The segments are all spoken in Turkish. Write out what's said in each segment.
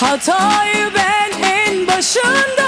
Hatayı ben en başında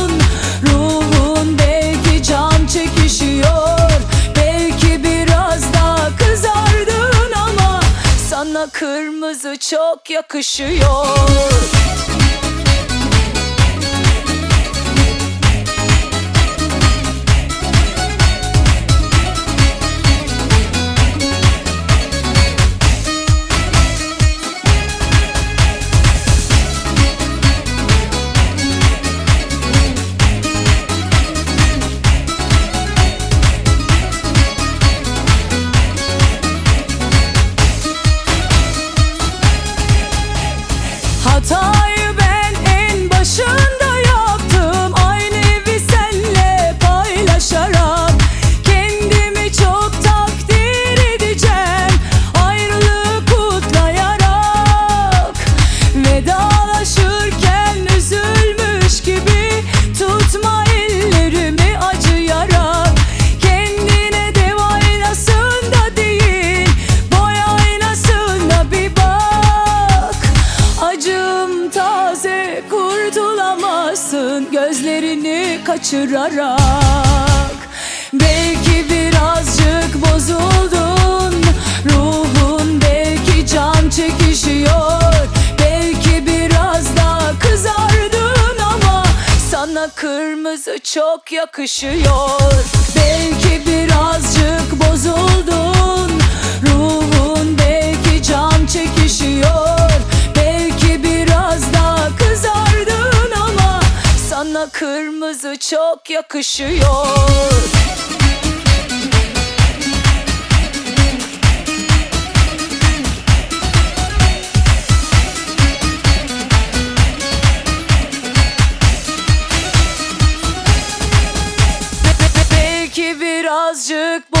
Kırmızı çok yakışıyor Hatayı ben en başında Gözlerini kaçırarak Belki birazcık bozuldun Ruhun belki can çekişiyor Belki biraz daha kızardın ama Sana kırmızı çok yakışıyor. Belki birazcık kırmızı çok yakışıyor. Belki birazcık bozuldun